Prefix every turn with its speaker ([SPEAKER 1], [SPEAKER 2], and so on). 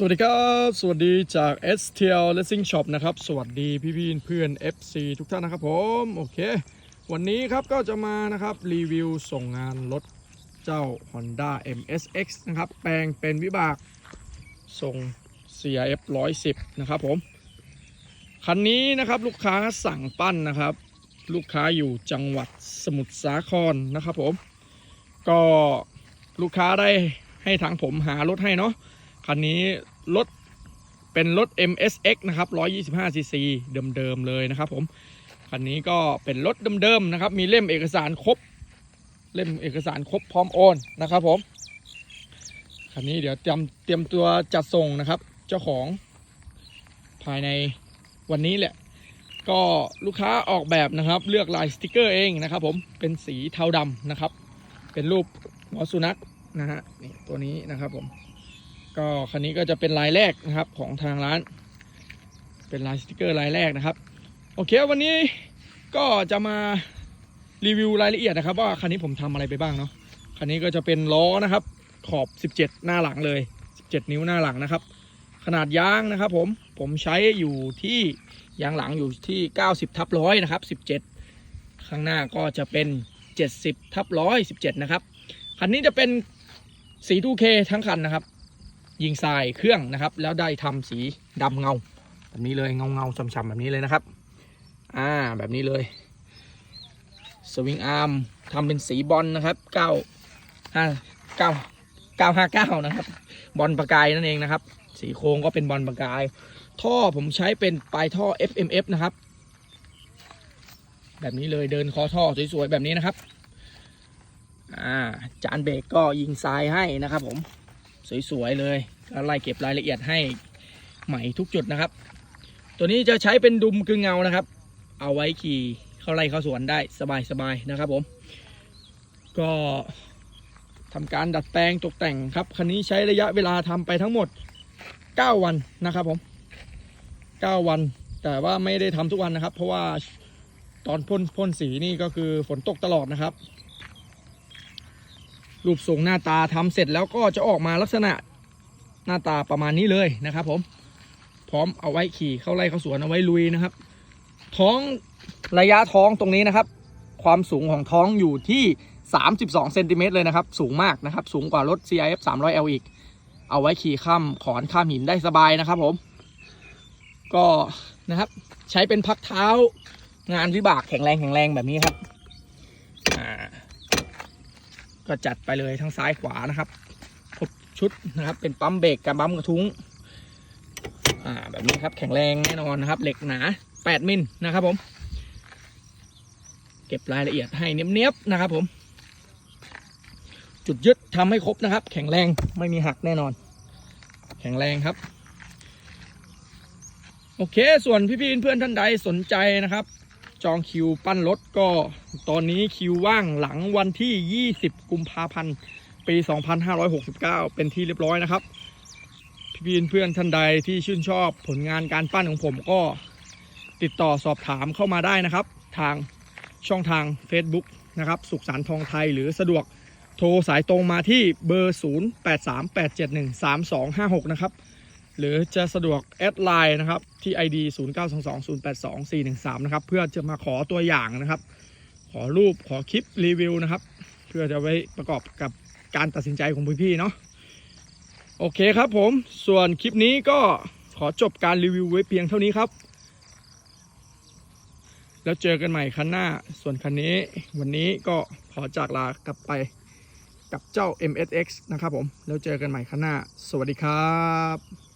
[SPEAKER 1] สวัสดีครับ สวัสดีจาก STL Racing Shop นะครับ สวัสดีพี่พี่เพื่อน FC ทุกท่านนะครับผม โอเค วันนี้ครับก็จะมานะครับ รีวิวส่งงานรถเจ้า Honda MSX นะครับ แปลงเป็นวิบากส่ง CRF 110 นะครับผม คันนี้นะครับลูกค้าสั่งปั้นนะครับ ลูกค้าอยู่จังหวัดสมุทรสาครนะครับผม ก็ลูกค้าได้ให้ทางผมหารถให้เนาะ คันนี้รถเป็นรถ MSX นะครับ 125cc เดิมๆเลยนะครับผมคันนี้ก็เป็นรถเดิมๆนะครับ มีเล่มเอกสารครบ เล่มเอกสารครบพร้อมโอนนะครับผมคันนี้เดี๋ยวเตรียมเตรียมตัวจัดส่งนะครับ เจ้าของภายในวันนี้แหละ ก็ลูกค้าออกแบบนะครับ เลือกลายสติกเกอร์เองนะครับ ผมเป็นสีเทาดำนะครับ เป็นรูปหัวสุนัขนะฮะนี่ตัวนี้นะครับผม ก็คันนี้ก็จะเป็นลายแรกนะครับของทางร้าน เป็นลายสติกเกอร์ลายแรกนะครับ โอเควันนี้ก็จะมารีวิวรายละเอียดนะครับ ว่าคันนี้ผมทำอะไรไปบ้างเนาะคันนี้ก็จะเป็นล้อนะครับ ขอบ 17 หน้าหลังเลย 17 นิ้วหน้าหลังนะครับ ขนาดยางนะครับ ผมผมใช้อยู่ที่ยางหลังอยู่ที่ 90ทับร้อยนะครับ 17 ข้างหน้าก็จะเป็น 70ทับร้อย17 นะครับ คันนี้จะเป็นสี 2K ทั้งคันนะครับ ยิงทรายเครื่องนะครับ แล้วได้ทำสีดำเงา แบบนี้เลยเงาเงาช้ำๆแบบนี้เลยนะครับ อ่าแบบนี้เลยสวิงอาร์มทำเป็นสีบอลนะครับเก้าห้าเก้าเก้าห้าเก้านะครับ บอลประกายนั่นเองนะครับ สีโค้งก็เป็นบอลประกาย ท่อผมใช้เป็นปลายท่อ FMF นะครับ แบบนี้เลยเดินคอท่อสวยๆแบบนี้นะครับ อ่าจานเบรกก็ยิงทรายให้นะครับผม สวยๆเลยแล้วไล่เก็บรายละเอียดให้ใหม่ทุกจุดนะครับ ตัวนี้จะใช้เป็นดุมกึ่งเงานะครับ เอาไว้ขี่เข้าไล่เข้าสวนได้สบายๆนะครับผม ก็ทำการดัดแปลงตกแต่งครับคันนี้ใช้ระยะเวลาทำไปทั้งหมด 9 วันนะครับผม 9 วัน แต่ว่าไม่ได้ทำทุกวันนะครับ เพราะว่าตอนพ่นพ่นสีนี่ก็คือฝนตกตลอดนะครับ รูปทรงหน้าตาทำเสร็จแล้วก็จะออกมาลักษณะหน้าตาประมาณนี้เลยนะครับ ผม พร้อมเอาไว้ขี่เข้าไร่เข้าสวนเอาไว้ลุยนะครับ ท้องระยะท้องตรงนี้นะครับ ความสูงของท้องอยู่ที่ 32เซนติเมตรเลยนะครับ สูงมากนะครับ สูงกว่ารถ CIF 300L อีก เอาไว้ขี่ข้ามขอนข้ามหินได้สบายนะครับ ผม ก็นะครับ ใช้เป็นพักเท้างานวิบากแข็งแรงแข็งแรงแบบนี้ครับอ่า ก็จัดไปเลยทั้งซ้ายขวานะครับครบชุดนะครับ เป็นปั๊มเบรกกับปั๊มกระทุ้งอ่าแบบนี้ครับแข็งแรงแน่นอนนะครับ เหล็กหนา 8มิลนะครับผม เก็บรายละเอียดให้เนี้ยบๆนะครับผม จุดยึดทำให้ครบนะครับ แข็งแรงไม่มีหักแน่นอน แข็งแรงครับ โอเค ส่วนพี่ๆเพื่อนท่านใดสนใจนะครับ จองคิวปั้นรถก็ตอนนี้คิวว่างหลังวันที่ 20 กุมภาพันธ์ ปี 2569 เป็นที่เรียบร้อยนะครับ พี่เพื่อนท่านใดที่ชื่นชอบผลงานการปั้นของผมก็ติดต่อสอบถามเข้ามาได้นะครับ ทางช่องทาง Facebook นะครับสุขสารทองไทยหรือสะดวกโทรสายตรงมาที่เบอร์ 0838713256 นะครับ หรือจะสะดวกแอดไลน์นะครับ ที่ ID 0922082413 นะครับ เพื่อจะมาขอตัวอย่างนะครับ ขอรูปขอคลิปรีวิวนะครับ เพื่อจะไว้ประกอบกับการตัดสินใจของพี่ๆเนาะโอเคครับผม ส่วนคลิปนี้ก็ขอจบการรีวิวไว้เพียงเท่านี้ครับ แล้วเจอกันใหม่คันหน้า ส่วนคันนี้วันนี้ก็ขอจากลากลับไปกับเจ้า MSX นะครับผม แล้วเจอกันใหม่คันหน้า สวัสดีครับ